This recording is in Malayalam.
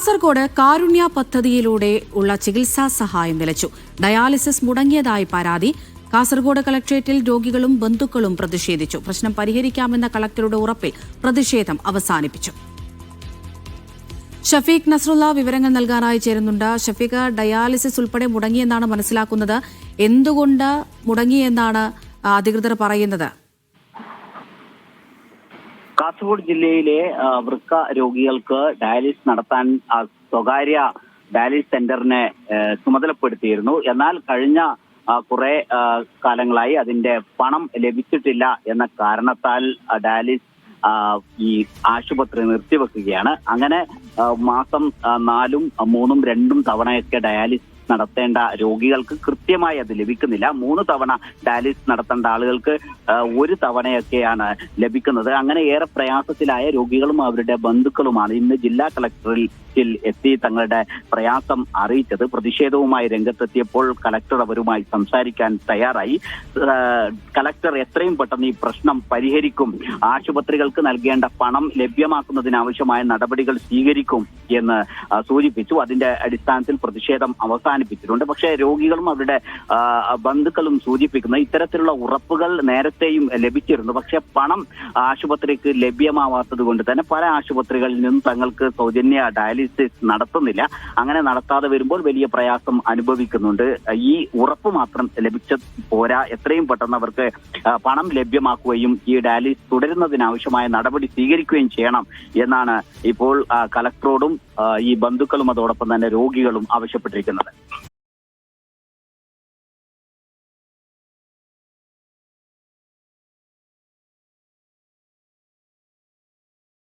കാസർഗോഡ് കാരുണ്യ പദ്ധതിയിലൂടെ ഉള്ള ചികിത്സാ സഹായം നിലച്ചു ഡയാലിസിസ് മുടങ്ങിയതായി പരാതി കാസർഗോഡ് കളക്ട്രേറ്റിൽ രോഗികളും ബന്ധുക്കളും പ്രതിഷേധിച്ചു. പ്രശ്നം പരിഹരിക്കാമെന്ന കളക്ടറുടെ ഉറപ്പിൽ പ്രതിഷേധം അവസാനിപ്പിച്ചു. ഷഫീഖ് നസ്രുള്ള വിവരങ്ങൾ നൽകാനായി ചേരുന്നുണ്ട്. ഷഫീഖ് ഡയാലിസിസ് ഉൾപ്പെടെ മുടങ്ങിയെന്നാണ് മനസ്സിലാക്കുന്നത്. എന്തുകൊണ്ട് മുടങ്ങിയെന്നാണ് അധികൃതർ പറയുന്നത്? കാസർഗോഡ് ജില്ലയിലെ വൃക്ക രോഗികൾക്ക് ഡയാലിസിസ് നടത്താൻ സ്വകാര്യ ഡയാലിസിസ് സെന്ററിനെ ചുമതലപ്പെടുത്തിയിരുന്നു. എന്നാൽ കഴിഞ്ഞ കുറെ കാലങ്ങളായി അതിന്റെ പണം ലഭിച്ചിട്ടില്ല എന്ന കാരണത്താൽ ഡയാലിസ് ഡയാലിസിസ് ഈ ആശുപത്രി നിർത്തിവെക്കുകയാണ്. അങ്ങനെ മാസം നാലും മൂന്നും രണ്ടും തവണയൊക്കെ ഡയാലിസിസ് നടത്തേണ്ട രോഗികൾക്ക് കൃത്യമായി അത് ലഭിക്കുന്നില്ല. മൂന്ന് തവണ ഡയാലിസിസ് നടത്തേണ്ട ആളുകൾക്ക് ഒരു തവണയൊക്കെയാണ് ലഭിക്കുന്നത്. അങ്ങനെ ഏറെ പ്രയാസത്തിലായ രോഗികളും അവരുടെ ബന്ധുക്കളുമാണ് ഇന്ന് ജില്ലാ കളക്ടറിൽ എത്തി തങ്ങളുടെ പ്രയാസം അറിയിച്ചത്. പ്രതിഷേധവുമായി രംഗത്തെത്തിയപ്പോൾ കളക്ടർ അവരുമായി സംസാരിക്കാൻ തയ്യാറായി. കലക്ടർ എത്രയും പെട്ടെന്ന് ഈ പ്രശ്നം പരിഹരിക്കും. ആശുപത്രികൾക്ക് നൽകേണ്ട പണം ലഭ്യമാക്കുന്നതിനാവശ്യമായ നടപടികൾ സ്വീകരിക്കും. എന്ന് ആ, സൂചിപ്പിച്ചു. അതിന്റെ അടിസ്ഥാനത്തിൽ പ്രതിഷേധം അവസാനിപ്പിച്ചിട്ടുണ്ട്. പക്ഷേ രോഗികളും അവരുടെ ബന്ധുക്കളും സൂചിപ്പിക്കുന്ന ഇത്തരത്തിലുള്ള ഉറപ്പുകൾ നേരത്തെയും ലഭിച്ചിരുന്നു. പക്ഷേ പണം ആശുപത്രിക്ക് ലഭ്യമാവാത്തത് കൊണ്ട് തന്നെ പല ആശുപത്രികളിൽ നിന്നും തങ്ങൾക്ക് സൗജന്യ ഡയാലിസിസ് നടത്തുന്നില്ല. അങ്ങനെ നടത്താതെ വരുമ്പോൾ വലിയ പ്രയാസം അനുഭവിക്കുന്നുണ്ട്. ഈ ഉറപ്പ് മാത്രം ലഭിച്ച പോരാ. എത്രയും പെട്ടെന്ന് അവർക്ക് പണം ലഭ്യമാക്കുകയും ഈ ഡയാലിസിസ് തുടരുന്നതിനാവശ്യമായ നടപടി സ്വീകരിക്കുകയും ചെയ്യണം എന്നാണ് ഇപ്പോൾ ആ, കലക്ടറോടും ഈ ബന്ധുക്കളും അതോടൊപ്പം തന്നെ രോഗികളും ആവശ്യപ്പെട്ടിരിക്കുന്നത്.